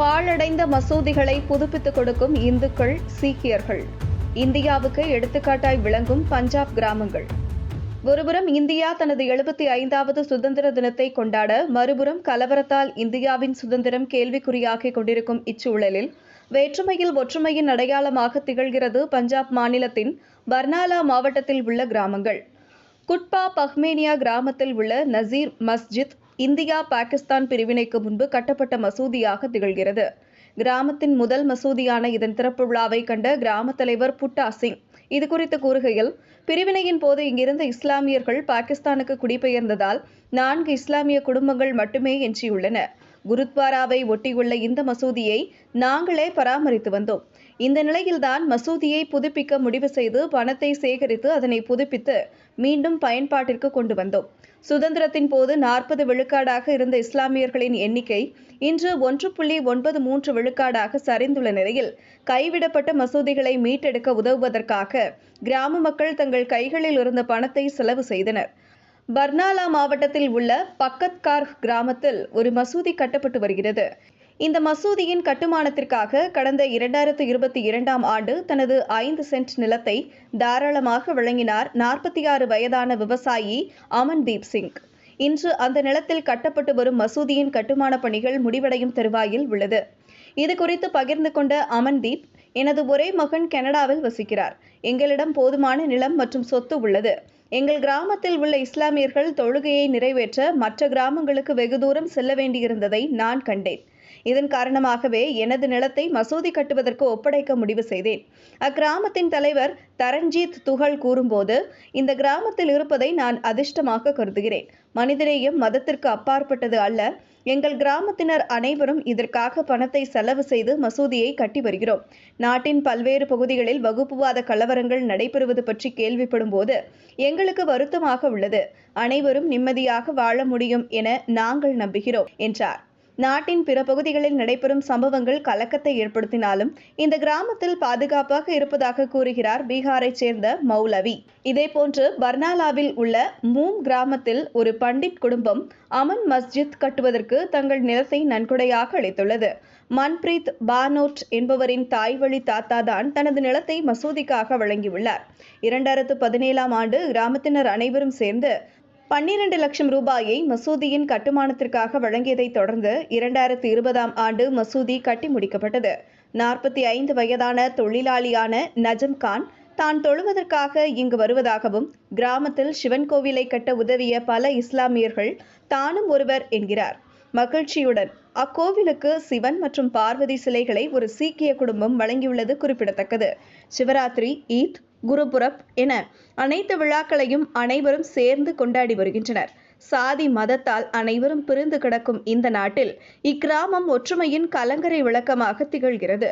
பாழடைந்த மசூதிகளை புதுப்பித்துக் கொடுக்கும் இந்துக்கள் சீக்கியர்கள். இந்தியாவுக்கு எடுத்துக்காட்டாய் விளங்கும் பஞ்சாப் கிராமங்கள். ஒருபுறம் இந்தியா தனது எழுபத்தி ஐந்தாவது சுதந்திர தினத்தை கொண்டாட மறுபுறம் கலவரத்தால் இந்தியாவின் சுதந்திரம் கேள்விக்குறியாகிக் கொண்டிருக்கும் இச்சூழலில் வேற்றுமையில் ஒற்றுமையின் அடையாளமாக திகழ்கிறது பஞ்சாப் மாநிலத்தின் பர்னாலா மாவட்டத்தில் உள்ள கிராமங்கள். குட்பா பஹ்மேனியா கிராமத்தில் உள்ள நசீர் மஸ்ஜித் இந்தியா பாகிஸ்தான் பிரிவினைக்கு முன்பு கட்டப்பட்ட மசூதியாக திகழ்கிறது. கிராமத்தின் முதல் மசூதியான இதன் திறப்பு விழாவை கண்ட கிராம தலைவர் புட்டா சிங் இது குறித்து கூறுகையில் பிரிவினையின் போது இங்கிருந்த இஸ்லாமியர்கள் பாகிஸ்தானுக்கு குடிபெயர்ந்ததால் நான்கு இஸ்லாமிய குடும்பங்கள் மட்டுமே எஞ்சியுள்ளன. குருத்வாராவை ஒட்டியுள்ள இந்த மசூதியை நாங்களே பராமரித்து வந்தோம். இந்த நிலையில்தான் மசூதியை புதுப்பிக்க முடிவு செய்து பணத்தை சேகரித்து அதனை புதுப்பித்து மீண்டும் பயன்பாட்டிற்கு கொண்டு வந்தோம். சுதந்திரத்தின் போது நாற்பது விழுக்காடாக இருந்த இஸ்லாமியர்களின் எண்ணிக்கை இன்று ஒன்று புள்ளி ஒன்பது மூன்று விழுக்காடாக சரிந்துள்ள நிலையில் கைவிடப்பட்ட மசூதிகளை மீட்டெடுக்க உதவுவதற்காக கிராம மக்கள் தங்கள் கைகளில் இருந்த பணத்தை செலவு செய்தனர். பர்னாலா மாவட்டத்தில் உள்ள பக்கத்கார் கிராமத்தில் ஒரு மசூதி கட்டப்பட்டு வருகிறது. இந்த மசூதியின் கட்டுமானத்திற்காக கடந்த இரண்டாயிரத்து இருபத்தி இரண்டாம் ஆண்டு தனது ஐந்து சென்ட் நிலத்தை தாராளமாக வழங்கினார் நாற்பத்தி ஆறு வயதான விவசாயி அமன்தீப் சிங். இன்று அந்த நிலத்தில் கட்டப்பட்டு வரும் மசூதியின் கட்டுமான பணிகள் முடிவடையும் தருவாயில் உள்ளது. இது குறித்து பகிர்ந்து கொண்ட அமன்தீப் எனது ஒரே மகன் கனடாவில் வசிக்கிறார். எங்களிடம் போதுமான நிலம் மற்றும் சொத்து உள்ளது. எங்கள் கிராமத்தில் உள்ள இஸ்லாமியர்கள் தொழுகையை நிறைவேற்ற மற்ற கிராமங்களுக்கு வெகு தூரம் செல்ல வேண்டியிருந்ததை நான் கண்டேன். இதன் காரணமாகவே எனது நிலத்தை மசூதி கட்டுவதற்கு ஒப்படைக்க முடிவு செய்தேன். அக்கிராமத்தின் தலைவர் தரண்ஜீத் துகள் கூறும்போது இந்த கிராமத்தில் இருப்பதை நான் அதிர்ஷ்டமாக கருதுகிறேன். மனிதநேயம் மதத்திற்கு அப்பாற்பட்டது அல்ல எங்கள் கிராமத்தினர் அனைவரும் இதற்காக பணத்தை செலவு செய்து மசூதியை கட்டி வருகிறோம். நாட்டின் பல்வேறு பகுதிகளில் வகுப்புவாத கலவரங்கள் நடைபெறுவது பற்றி கேள்விப்படும் போது எங்களுக்கு வருத்தமாக உள்ளது. அனைவரும் நிம்மதியாக வாழ முடியும் என நாங்கள் நம்புகிறோம் என்றார். நாட்டின் பிற பகுதிகளில் நடைபெறும் சம்பவங்கள் கலக்கத்தை ஏற்படுத்தினாலும் இந்த கிராமத்தில் பாதுகாப்பாக இருப்பதாக கூறுகிறார் பீகாரைச் சேர்ந்த மௌலவி. இதேபோன்று பர்னாலாவில் உள்ள மூம் கிராமத்தில் ஒரு பண்டிட் குடும்பம் அமன் மஸ்ஜித் கட்டுவதற்கு தங்கள் நிலத்தை நன்கொடையாக அளித்துள்ளது. மன்பிரீத் பானோட் என்பவரின் தாய்வழி தாத்தா தான் தனது நிலத்தை மசூதிக்காக வழங்கியுள்ளார். இரண்டாயிரத்து பதினேழாம் ஆண்டு கிராமத்தினர் அனைவரும் சேர்ந்து பன்னிரண்டு லட்சம் ரூபாயை மசூதியின் கட்டுமானத்திற்காக வழங்கியதை தொடர்ந்து இரண்டாயிரத்து இருபதாம் ஆண்டு மசூதி கட்டி முடிக்கப்பட்டது. நாற்பத்தி ஐந்து வயதான தொழிலாளியான நஜம் கான் தான் தொழுவதற்காக இங்கு வருவதாகவும் கிராமத்தில் சிவன் கோவிலை கட்ட உதவிய பல இஸ்லாமியர்கள் தானும் ஒருவர் என்கிறார். மகிழ்ச்சியுடன். அக்கோவிலுக்கு சிவன் மற்றும் பார்வதி சிலைகளை ஒரு சீக்கிய குடும்பம் வழங்கியுள்ளது குறிப்பிடத்தக்கது. சிவராத்திரி ஈத் குருபுரப் என அனைத்து விழாக்களையும் அனைவரும் சேர்ந்து கொண்டாடி வருகின்றனர். சாதி மதத்தால் அனைவரும் பிரிந்து கிடக்கும் இந்த நாட்டில் இக்கிராமம் ஒற்றுமையின் கலங்கரை விளக்கமாக திகழ்கிறது.